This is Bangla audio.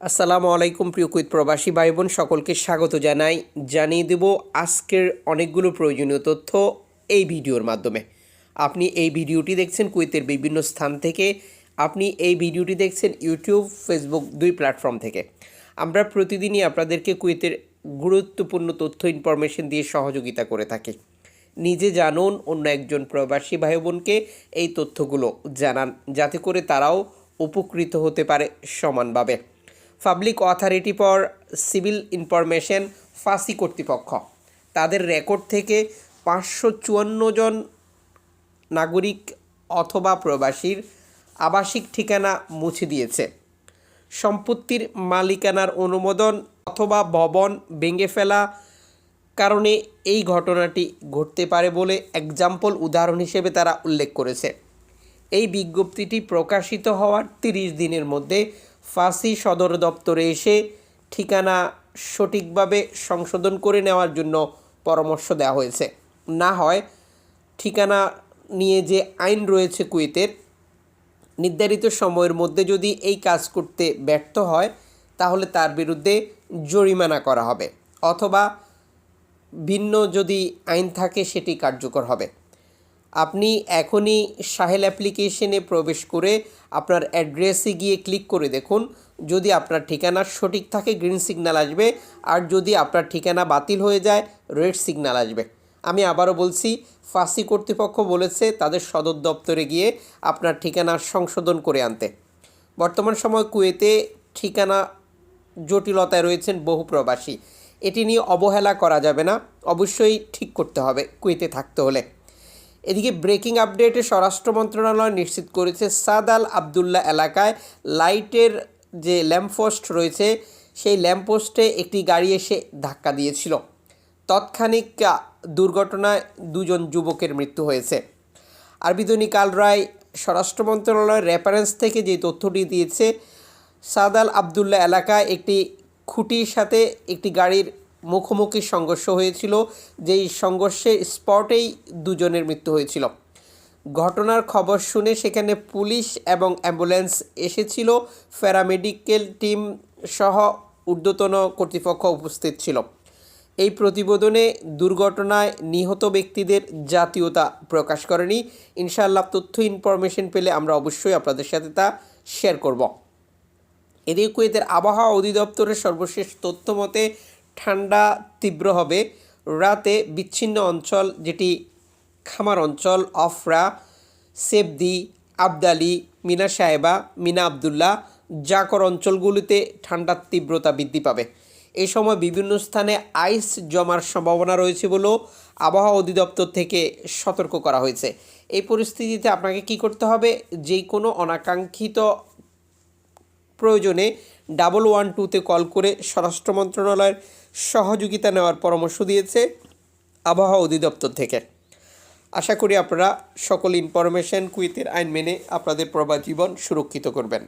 আসসালামু আলাইকুম প্রিয় কুইত প্রবাসী ভাই বোন সকলকে স্বাগত জানাই। জানিয়ে দেব আজকের অনেকগুলো প্রয়োজনীয় তথ্য এই ভিডিওর মাধ্যমে। আপনি এই ভিডিওটি দেখছেন কুইতের বিভিন্ন স্থান থেকে, আপনি এই ভিডিওটি দেখছেন ইউটিউব, ফেসবুক দুই প্ল্যাটফর্ম থেকে। আমরা প্রতিদিনই আপনাদেরকে কুইতের গুরুত্বপূর্ণ তথ্য, ইনফরমেশন দিয়ে সহযোগিতা করে থাকি। নিজে জানুন, অন্য একজন প্রবাসী ভাই বোনকে এই তথ্যগুলো জানান, যাতে করে তারাও উপকৃত হতে পারে সমানভাবে। Public authority for civil information ফাঁসি কর্তৃপক্ষ। তাদের রেকর্ড থেকে পাঁচশো চুয়ান্ন জন নাগরিক অথবা প্রবাসীর আবাসিক ঠিকানা মুছে দিয়েছে। সম্পত্তির মালিকানার অনুমোদন অথবা ভবন ভেঙে ফেলা কারণে এই ঘটনাটি ঘটতে পারে বলে এক্সাম্পল উদাহরণ হিসেবে তারা উল্লেখ করেছে। এই বিজ্ঞপ্তিটি প্রকাশিত হওয়ার তিরিশ দিনের মধ্যে ফাঁসি সদর দপ্তরে এসে ঠিকানা সঠিকভাবে সংশোধন করে নেওয়ার জন্য পরামর্শ দেওয়া হয়েছে। না হয় ঠিকানা নিয়ে যে আইন রয়েছে কুয়েতের, নির্ধারিত সময়ের মধ্যে যদি এই কাজ করতে ব্যর্থ হয়, তাহলে তার বিরুদ্ধে জরিমানা করা হবে, অথবা ভিন্ন যদি আইন থাকে সেটি কার্যকর হবে। আপনি এখনই সাহেল অ্যাপ্লিকেশনে প্রবেশ করে আপনার অ্যাড্রেসে গিয়ে ক্লিক করে দেখুন। যদি আপনার ঠিকানা সঠিক থাকে গ্রিন সিগন্যাল আসবে। আর যদি আপনার ঠিকানা বাতিল হয়ে যায় রেড সিগন্যাল আসবে। আমি আবারও বলছি ফাঁসি কর্তৃপক্ষ বলেছে তাদের সদর দপ্তরে গিয়ে আপনার ঠিকানা সংশোধন করে আনতে। বর্তমান সময় কুয়েতে ঠিকানা জটিলতায় রয়েছেন বহু প্রবাসী। এটি নিয়ে অবহেলা করা যাবে না। অবশ্যই ঠিক করতে হবে, কুয়েতে থাকতে হলে। এদিকে ব্রেকিং আপডেটে স্বরাষ্ট্র মন্ত্রণালয় নিশ্চিত করেছে, সাদ আল আবদুল্লাহ এলাকায় লাইটের যে ল্যাম্পপোস্ট রয়েছে, সেই ল্যাম্পপোস্টে একটি গাড়ি এসে ধাক্কা দিয়েছিল। তৎক্ষণিক দুর্ঘটনায় দুজন যুবকের মৃত্যু হয়েছে। আরবি দৈনিক আল রায়, স্বরাষ্ট্র মন্ত্রণালয়ের রেফারেন্স থেকে যে তথ্যটি দিয়েছে সাদাল আবদুল্লাহ এলাকায় একটি খুঁটির সাথে একটি গাড়ির মুখোমুখি সংঘর্ষ হয়েছিল, যেই সংঘর্ষে স্পটেই দুজনের মৃত্যু হয়েছিল। ঘটনার খবর শুনে সেখানে পুলিশ এবং অ্যাম্বুলেন্স এসেছিল। প্যারামেডিক্যাল টিম সহ ঊর্ধ্বতন কর্তৃপক্ষ উপস্থিত ছিল। এই প্রতিবেদনে দুর্ঘটনায় নিহত ব্যক্তিদের জাতীয়তা প্রকাশ করেনি। ইনশাআল্লাহ তথ্য ইনফরমেশন পেলে আমরা অবশ্যই আপনাদের সাথে তা শেয়ার করব। এদিকে কুয়েতের আবহাওয়া অধিদপ্তরের সর্বশেষ তথ্য মতে ঠান্ডা তীব্র হবে। রাতে বিচ্ছিন্ন অঞ্চল যেটি খামার অঞ্চল, অফরা, সেবদি, আবদালি, মিনা সাহেবা, মিনা আবদুল্লাহ, জাকর অঞ্চলগুলিতে ঠান্ডার তীব্রতা বৃদ্ধি পাবে। এ সময় বিভিন্ন স্থানে আইস জমার সম্ভাবনা রয়েছে বলেও আবহাওয়া অধিদপ্তর থেকে সতর্ক করা হয়েছে। এই পরিস্থিতিতে আপনাকে কি করতে হবে? যে কোনো অনাকাঙ্ক্ষিত প্রয়োজনে ডাবল ওয়ান টুতে কল করে স্বরাষ্ট্র মন্ত্রণালয়ের সহযোগিতা নেওয়ার পরামর্শ দিয়েছে আবহাওয়া অধিদপ্তর থেকে। আশা করি আপনারা সকল ইনফরমেশন, কুইতের আইন মেনে আপনাদের প্রবাস জীবন সুরক্ষিত করবেন।